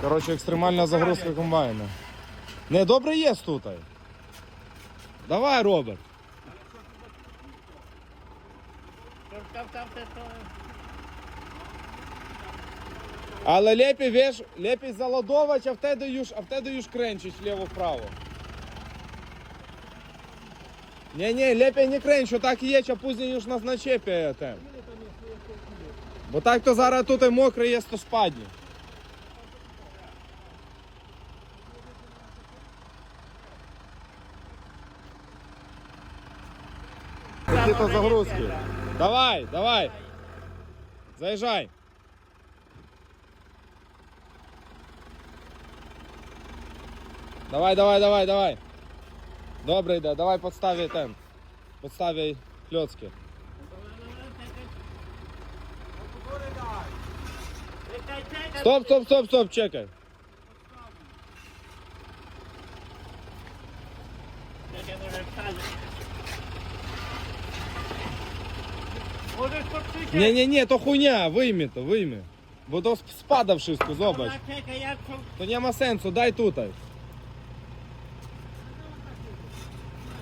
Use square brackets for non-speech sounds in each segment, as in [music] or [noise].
Коротше, екстремальна загрузка комбайна. Не, добре є тут. Давай, Роберт. Але лепі, веш, лепі заладовач, а в те даєш, а в те даєш кренчить вліво-вправо. Ні, ні, лепі не кренчу, так і є, пізніше ж нас начепі. Бо так то зараз тут і мокре є, то спадні. Які то загрузки. Давай, давай. Заїжджай. Давай, давай, давай, давай. Добре йде, давай подставай тем. Подставай кльоцки. Стоп, стоп, стоп, стоп, чекай. Може. Можеш? Ні, ні, ні, то хуйня, вийми то, вийми. Бо то спадав wszystko, зобач. То нема сенсу, дай тут.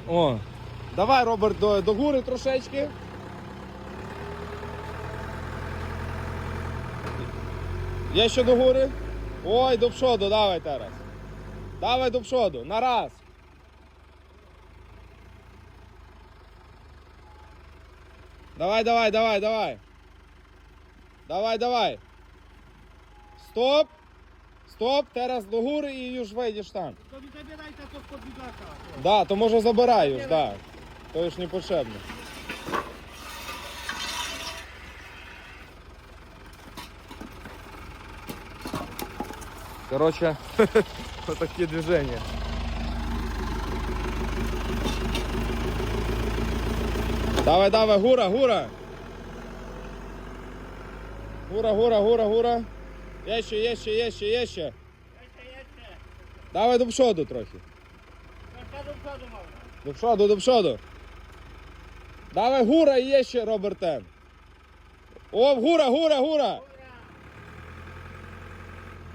О. Давай, Роберт, до, до гури трошечки. Є ще до гури? Ой, до пшоду, давай зараз. Давай до пшоду, на раз. Давай, давай, давай, давай. Давай, давай. Стоп. Стоп, зараз до гури і вже вийдеш там. То не забирайте то подбігати. Да, то може забираєш, да. То ж не потрібно. Короче, [laughs] вот такие движения. Давай, давай, гура, гура. Гура, гура, гура, гура. Є ще, є ще, є ще, є ще. Давай до przodu трохи. До przodu, до przodu. Давай гура і є ще, Роберте. О, гура, гура, гура.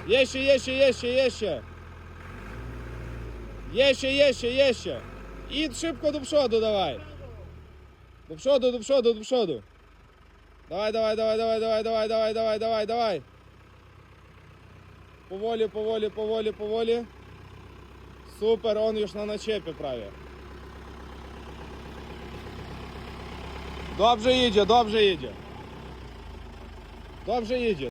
Є ще, є ще, є ще, є ще. Є ще, є ще, є ще. І шибко до przodu давай. До przodu, до przodu, до przodu. Давай, давай, давай, давай, давай, давай, давай, давай, давай, давай. Поволі, поволі, поволі, поволі. Супер, он już на начепі prawie. Dobrze idzie, dobrze idzie. Dobrze idzie.